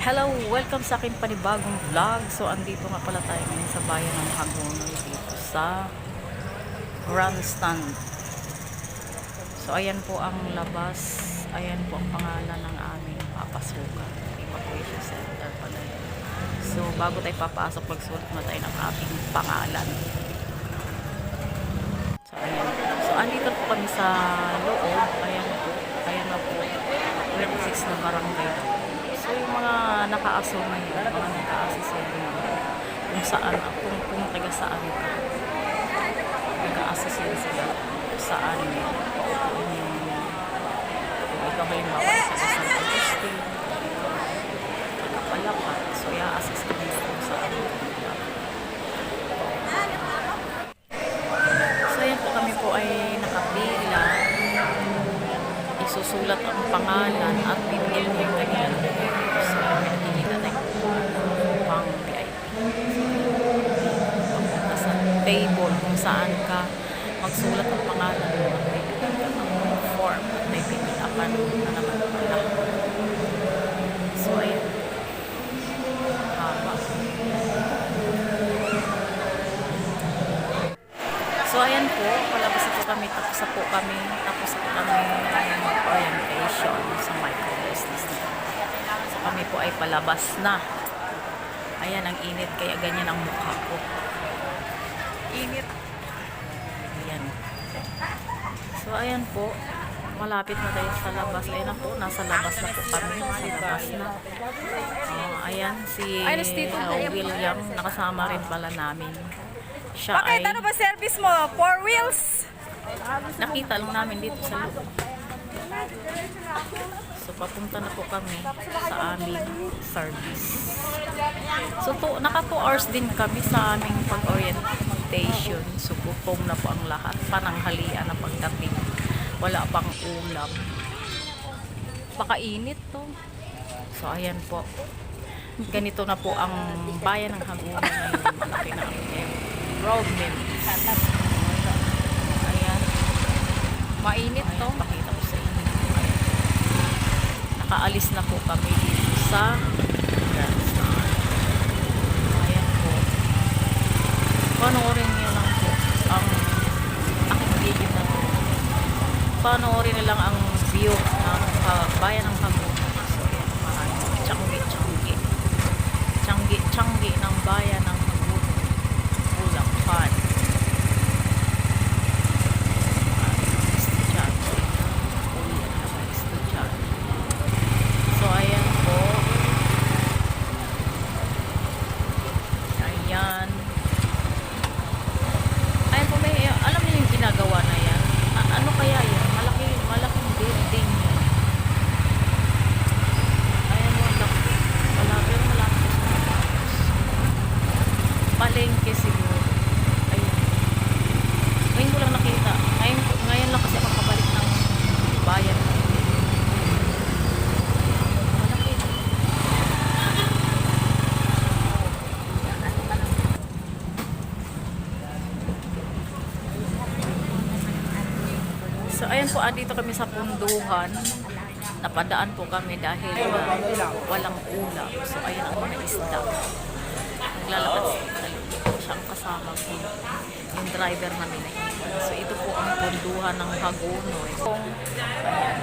Hello! Welcome sa aking panibagong vlog. So, andito nga pala tayo ngayon sa bayan ng Hagonoy dito sa Grandstand. So, ayan po ang labas. Ayan po ang pangalan ng aming papasukan. Evacuation Center pala yun. So, bago tayo papasok, magsulat na tayo ng ating pangalan. So, ayan. So, andito po kami sa loob. Ayan po. Ayan na po. 26 na barangay. So, yung mga naka-aso ngayon, mga naka-assist kung saan, kung, kung taga saan ka. Nag-a-assist yan sila kung saan paupuin yung kung ikaw halimbawa ay taga San Agustin, taga Palapan. So, i-assist kami kung saan. So, ayan po kami po ay nakapila. Isusulat ang pangalan at mo yung kanilang So, may nakikita tayo pang VIP. Papunta sa table kung saan ka magsulat ang pangalan mo at may ng form at may pinilapan na naman pala. So, ayan. Haba. So, ayan po. Palabas na po kami. Tapos na po kami. Tapos na po kami mag-orientation sa micro-business na. So, kami po ay palabas na. Ayan, ang init. Kaya ganyan ang mukha ko. Init. Ayan. So, ayan po. Malapit na tayo sa labas. Ayan na po. Nasa labas na po kami. Sa labas na. Ah, ayan, si uh, William. Nakasama rin pala namin. Siya Bakit? ay... Ano ba service mo? Four wheels? Nakita lang namin dito sa loob. So, papunta na po kami sa aming service. So, to, naka 2 hours din kami sa aming pag-orientation. So, gutom na po ang lahat. Pananghalian na pagdating. Wala pang ulam. Pakainit to. So, ayan po. Ganito na po ang bayan ng Haguna ngayon. Malaki na ang road. Ayan. Mainit to. Pakita ko sa inyo. Ayan. Nakaalis na po kami dito sa Grandstand. Ayan po. Panoorin niyo lang po ang aking video na. Panoorin niyo lang ang view ng bayan ng Hamuna. So, ayan. Maraming tiyanggi-tiyanggi. Tiyanggi-tiyanggi ng bayan ng Hamuna. Bulacan. Estudyante. Uwi at mga estudyante. So, ayan po. Ayan. Ayan po, may, alam niyo yung ginagawa na yan? A- ano kaya yan? Malaki, malaking building yan. Ayan mo, laki. Wala, pero malaki sa tapos. Palengke siguro. Ayun. Ngayon ko lang nakita. Ngayon, ngayon lang kasi ako kabalik ng bayan. So, ayan po, andito kami sa punduhan. Napadaan po kami dahil uh, walang ulam. So, ayan ang mga isda. Naglalakad. Ko. Yung driver namin na. So, ito po ang punduhan ng Hagonoy. Kung, ayan,